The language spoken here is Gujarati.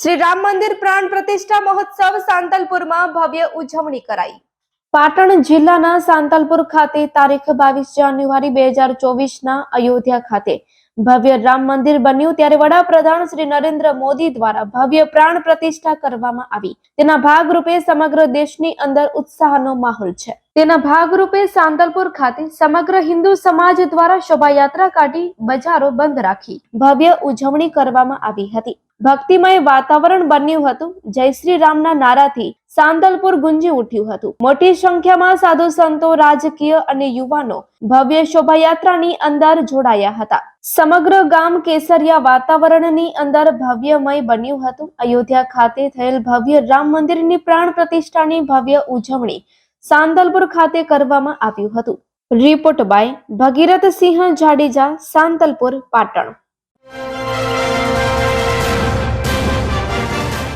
શ્રી રામ મંદિર પ્રાણ પ્રતિષ્ઠા મહોત્સવ સાંતલપુરમાં ભવ્ય ઉજવણી કરાઈ. પાટણ જિલ્લાના સાંતલપુર ખાતે તારીખ બાવીસ જાન્યુઆરી બે હજાર ચોવીસના અયોધ્યા ખાતે ભવ્ય રામ મંદિર બન્યું ત્યારે વડાપ્રધાન શ્રી નરેન્દ્ર મોદી દ્વારા ભવ્ય પ્રાણ પ્રતિષ્ઠા કરવામાં આવી. તેના ભાગરૂપે સમગ્ર દેશની અંદર ઉત્સાહનો માહોલ છે. તેના ભાગરૂપે સાંદલપુર ખાતે સમગ્ર હિન્દુ સમાજ દ્વારા શોભાયાત્રા કાઢી બજારો બંધ રાખી ભવ્ય ઉજવણી કરવામાં આવી હતી. ભક્તિમય વાતાવરણ બન્યું હતું. જય શ્રી રામના નારાથી સાંદલપુર ગુંજી ઉઠ્યું હતું. મોટી સંખ્યામાં સાધુ સંતો, રાજકીય અને યુવાનો ભવ્ય શોભાયાત્રાની અંદર જોડાયા હતા. સમગ્ર ગામ કેસરિયા વાતાવરણની અંદર ભવ્યમય બન્યું હતું. અયોધ્યા ખાતે થયેલ ભવ્ય રામ મંદિરની પ્રાણ પ્રતિષ્ઠાની ભવ્ય ઉજવણી સાંતલપુર ખાતે કરવામાં આવ્યું હતું. Report by Bhagirath Sinh Jadeja Santalpur Patan.